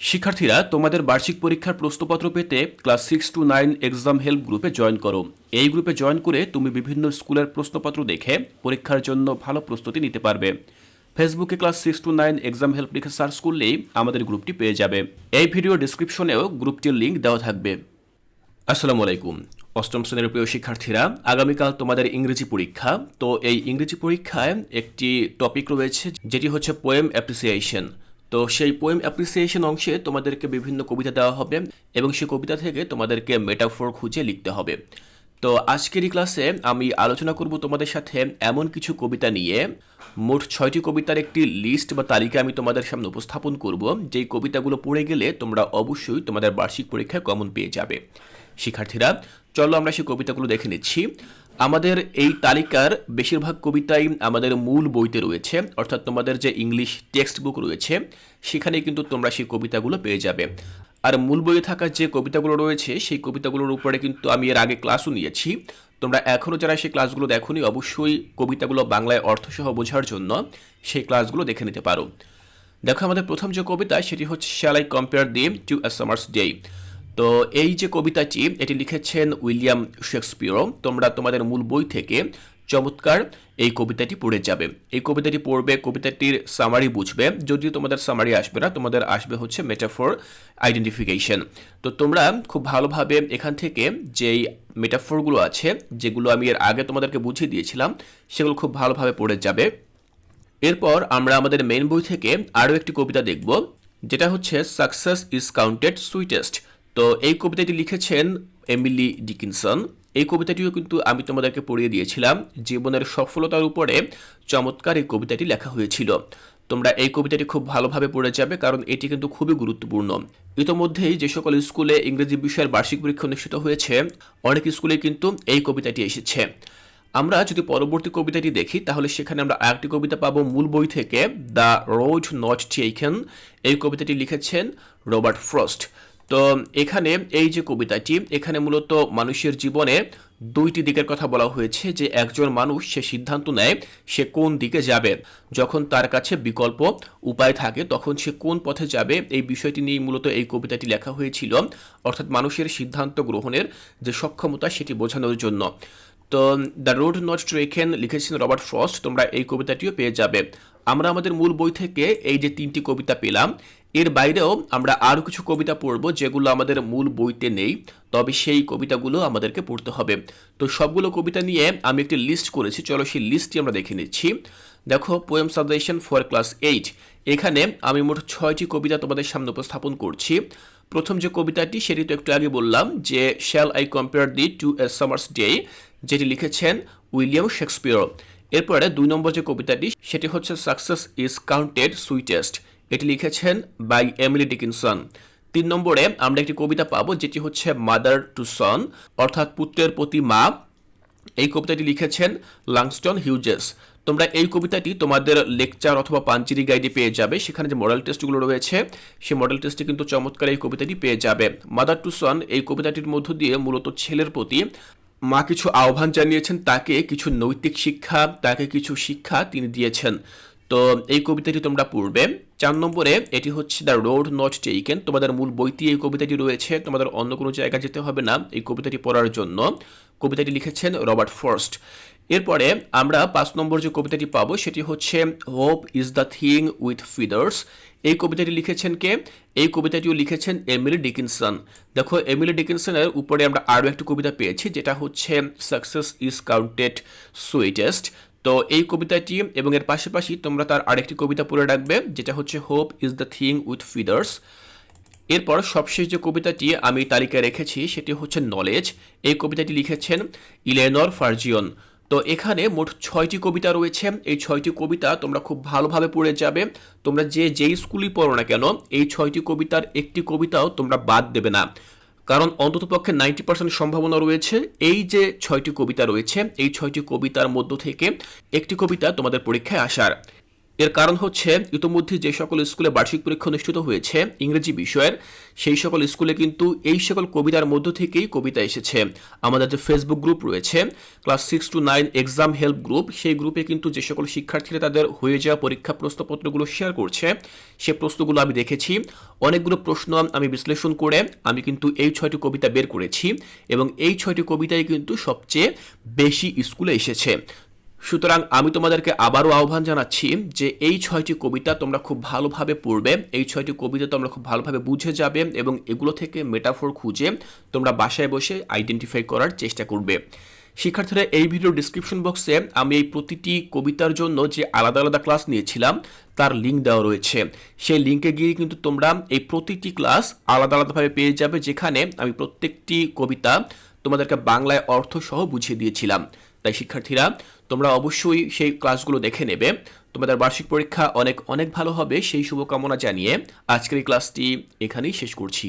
শিক্ষার্থীরা তোমাদের বার্ষিক পরীক্ষার প্রশ্নপত্র পেতে class six to nine exam help গ্রুপে জয়েন করো। এই গ্রুপে জয়েন করে তুমি বিভিন্ন স্কুলের প্রশ্নপত্র দেখে পরীক্ষার জন্য ভালো প্রস্তুতি নিতে পারবে। ফেসবুকে class six to nine exam help লিখে সার্চ করলেই আমাদের গ্রুপটি পেয়ে যাবে। এই ভিডিও ডিসক্রিপশনেও গ্রুপটির লিঙ্ক দেওয়া থাকবে। আসসালামু আলাইকুম। অষ্টম শ্রেণির প্রিয় শিক্ষার্থীরা, আগামীকাল তোমাদের ইংরেজি পরীক্ষা। তো এই ইংরেজি পরীক্ষায় একটি টপিক রয়েছে, যেটি হচ্ছে পোয়েম অ্যাপ্রিসিয়েশন তো সেই পোয়েম অ্যাপ্রিসিয়েশন অংশে তোমাদেরকে বিভিন্ন কবিতা দেওয়া হবে এবং সেই কবিতা থেকে তোমাদেরকে মেটাফোর খুঁজে লিখতে হবে। তো আজকের এই ক্লাসে আমি আলোচনা করব তোমাদের সাথে এমন কিছু কবিতা নিয়ে। মোট ছয়টি কবিতার একটি লিস্ট বা তালিকা আমি তোমাদের সামনে উপস্থাপন করব। যেই কবিতাগুলো পড়ে গেলে তোমরা অবশ্যই তোমাদের বার্ষিক পরীক্ষায় কমন পেয়ে যাবে। শিক্ষার্থীরা, চলো আমরা সেই কবিতাগুলো দেখে নিচ্ছি। আমাদের এই তালিকার বেশিরভাগ কবিতাই আমাদের মূল বইতে রয়েছে, অর্থাৎ তোমাদের যে ইংলিশ টেক্সট বুক রয়েছে সেখানে কিন্তু তোমরা সেই কবিতাগুলো পেয়ে যাবে। আর মূল বইয়ে থাকা যে কবিতাগুলো রয়েছে, সেই কবিতাগুলোর উপরে কিন্তু আমি এর আগে ক্লাসও নিয়েছি। তোমরা এখনও যারা সেই ক্লাসগুলো দেখোনি, অবশ্যই কবিতাগুলো বাংলায় অর্থসহ বোঝার জন্য সেই ক্লাসগুলো দেখে নিতে পারো। দেখো, আমাদের প্রথম যে কবিতা, সেটি হচ্ছে shall I compare thee to a summer's day তো এই যে কবিতাটি, এটি লিখেছেন উইলিয়াম শেক্সপিয়র তোমরা তোমাদের মূল বই থেকে চমৎকার এই কবিতাটি পড়ে যাবে। এই কবিতাটি পড়বে, কবিতাটির সামারি বুঝবে। যদিও তোমাদের সামারি আসবে না, তোমাদের আসবে হচ্ছে মেটাফোর আইডেন্টিফিকেশন তো তোমরা খুব ভালোভাবে এখান থেকে যেই মেটাফোরগুলো আছে, যেগুলো আমি এর আগে তোমাদেরকে বুঝিয়ে দিয়েছিলাম, সেগুলো খুব ভালোভাবে পড়ে যাবে। এরপর আমরা আমাদের মেন বই থেকে আরও একটি কবিতা দেখব, যেটা হচ্ছে সাকসেস ইজ কাউন্টেড সুইটেস্ট তো এই কবিতাটি লিখেছেন এমিলি ডিকিনসন। এই কবিতাটিও কিন্তু আমি তোমাদেরকে পড়িয়ে দিয়েছিলাম। জীবনের সফলতার উপরে চমৎকার এই কবিতাটি লেখা হয়েছিল। তোমরা এই কবিতাটি খুব ভালোভাবে পড়ে যাবে কারণ এটি কিন্তু খুবই গুরুত্বপূর্ণ। ইতোমধ্যেই যে সকল স্কুলে ইংরেজি বিষয়ের বার্ষিক পরীক্ষা অনুষ্ঠিত হয়েছে, অনেক স্কুলে কিন্তু এই কবিতাটি এসেছে। আমরা যদি পরবর্তী কবিতাটি দেখি, তাহলে সেখানে আমরা আরেকটি কবিতা পাবো মূল বই থেকে, দ্য রোড নট টেকেন এই কবিতাটি লিখেছেন রবার্ট ফ্রস্ট। তো এখানে এই যে কবিতাটি, এখানে মূলত মানুষের জীবনে দুইটি দিকের কথা বলা হয়েছে, যে একজন মানুষ সে সিদ্ধান্ত নেয় সে কোন দিকে যাবে। যখন তার কাছে বিকল্প উপায় থাকে, তখন সে কোন পথে যাবে, এই বিষয়টি নিয়ে মূলত এই কবিতাটি লেখা হয়েছিল, অর্থাৎ মানুষের সিদ্ধান্ত গ্রহণের যে সক্ষমতা, সেটি বোঝানোর জন্য। তো দ্য রোড নট ট্রেকেন লিখেছেন রবার্ট ফ্রস্ট, তোমরা এই কবিতাটিও পেয়ে যাবে। আমরা আমাদের মূল বই থেকে এই যে তিনটি কবিতা পেলাম, এর বাইরেও আমরা আরও কিছু কবিতা পড়ব যেগুলো আমাদের মূল বইতে নেই, তবে সেই কবিতাগুলো আমাদেরকে পড়তে হবে। তো সবগুলো কবিতা নিয়ে আমি একটি লিস্ট করেছি, চলো সেই লিস্টটি আমরা দেখে নিচ্ছি। দেখো poem suggestion for class eight এখানে আমি মোট ছয়টি কবিতা তোমাদের সামনে উপস্থাপন করছি। প্রথম যে কবিতাটি, সেটি তো একটু আগে বললাম যে shall I compare thee to a summer's day যেটি লিখেছেন উইলিয়াম শেক্সপিয়র। এরপরে দুই নম্বর যে কবিতাটি, সেটি হচ্ছে সাকসেস ইজ কাউন্টেড সুইটেস্ট। এটি লিখেছেন বাই এমিলি ডিকিনসন। তিন নম্বরে আমরা একটি কবিতা পাবো, যেটি হচ্ছে মাদার টু সন, অর্থাৎ পুত্রের প্রতি মা। এই কবিতাটি লিখেছেন লাংস্টন হিউজেস। তোমরা এই কবিতাটি তোমাদের লেকচার অথবা পাঞ্চিরি গাইডে পেয়ে যাবে। সেখানে যে মডেল টেস্টগুলো রয়েছে, সেই মডেল টেস্টে কিন্তু চমৎকার এই কবিতাটি পেয়ে যাবে। মাদার টু সন এই কবিতাটির মধ্য দিয়ে মূলত ছেলের প্রতি মা কিছু আহ্বান জানিয়েছেন তাকে কিছু নৈতিক শিক্ষা তাকে কিছু শিক্ষা তিনি দিয়েছেন। তো এই কবিতাটি তোমরা পড়বে। চার নম্বরে, এটি হচ্ছে দ্য রোড নট টেকেন। তোমাদের মূল বইটি এই কবিতাটি রয়েছে। তোমাদের অন্য কোনো জায়গা যেতে হবে না এই কবিতাটি পড়ার জন্য। কবিতাটি লিখেছেন রবার্ট ফার্স্ট। এরপরে আমরা পাঁচ নম্বর যে কবিতাটি পাবো, সেটি হচ্ছে hope is the thing with feathers. এই কবিতাটি লিখেছেন কে? এই কবিতাটিও লিখেছেন এমিলি ডিকিনসন। দেখো, এমিলি ডিকিনসনের উপরে আমরা আরও একটি কবিতা পেয়েছি, যেটা হচ্ছে, সাকসেস ইজ কাউন্টেড সুইটেস্ট। তো এই কবিতাটি এবং এর পাশাপাশি তোমরা তার আরেকটি কবিতা পড়ে রাখবে, যেটা হচ্ছে hope is the thing with feathers এরপর সবশেষ যে কবিতাটি আমি তালিকায় রেখেছি, সেটি হচ্ছে নলেজ এই কবিতাটি লিখেছেন ইলেনর ফার্জিয়ন তো এখানে মোট ছয়টি কবিতা রয়েছে। এই ছয়টি কবিতা তোমরা খুব ভালোভাবে পড়ে যাবে। তোমরা যে যেই স্কুলই পড়ো না কেন, এই ছয়টি কবিতার একটি কবিতাও তোমরা বাদ দেবে না। কারণ অন্ততপক্ষে নাইনটি পার্সেন্ট সম্ভাবনা রয়েছে। এই যে ছয়টি কবিতা রয়েছে, এই ছয়টি কবিতার মধ্য থেকে একটি কবিতা তোমাদের পরীক্ষায় আসার। এর কারণ হচ্ছে ইতোমধ্যে যে সকল স্কুলে বার্ষিক পরীক্ষা অনুষ্ঠিত হয়েছে ইংরেজি বিষয়ের, সেই সকল স্কুলে কিন্তু এই সকল কবিতার মধ্য থেকেই কবিতা এসেছে। আমাদের যে ফেসবুক গ্রুপ রয়েছে class six to nine exam help group সেই গ্রুপে কিন্তু যে সকল শিক্ষার্থীরা তাদের হয়ে যাওয়া পরীক্ষা প্রশ্নপত্রগুলো শেয়ার করছে, সে প্রশ্নগুলো আমি দেখেছি। অনেকগুলো প্রশ্ন আমি বিশ্লেষণ করে আমি কিন্তু এই ছয়টি কবিতা বের করেছি এবং এই ছয়টি কবিতাই কিন্তু সবচেয়ে বেশি স্কুলে এসেছে। সুতরাং আমি তোমাদেরকে আবারও আহ্বান জানাচ্ছি যে এই ছয়টি কবিতা তোমরা খুব ভালোভাবে পড়বে, এই ছয়টি কবিতা তোমরা খুব ভালোভাবে বুঝে যাবে এবং এগুলো থেকে মেটাফোর খুঁজে তোমরা বাসায় বসে আইডেন্টিফাই করার চেষ্টা করবে। শিক্ষার্থীরা, এই ভিডিও ডিসক্রিপশন বক্সে আমি এই প্রতিটি কবিতার জন্য যে আলাদা আলাদা ক্লাস নিয়েছিলাম, তার লিঙ্ক দেওয়া রয়েছে। সেই লিঙ্কে গিয়ে কিন্তু তোমরা এই প্রতিটি ক্লাস আলাদা আলাদাভাবে পেয়ে যাবে, যেখানে আমি প্রত্যেকটি কবিতা তোমাদেরকে বাংলায় অর্থ সহ বুঝিয়ে দিয়েছিলাম। তাই শিক্ষার্থীরা, তোমরা অবশ্যই সেই ক্লাসগুলো দেখে নেবে। তোমাদের বার্ষিক পরীক্ষা অনেক অনেক ভালো হবে। সেই শুভকামনা জানিয়ে আজকের এই ক্লাসটি এখানেই শেষ করছি।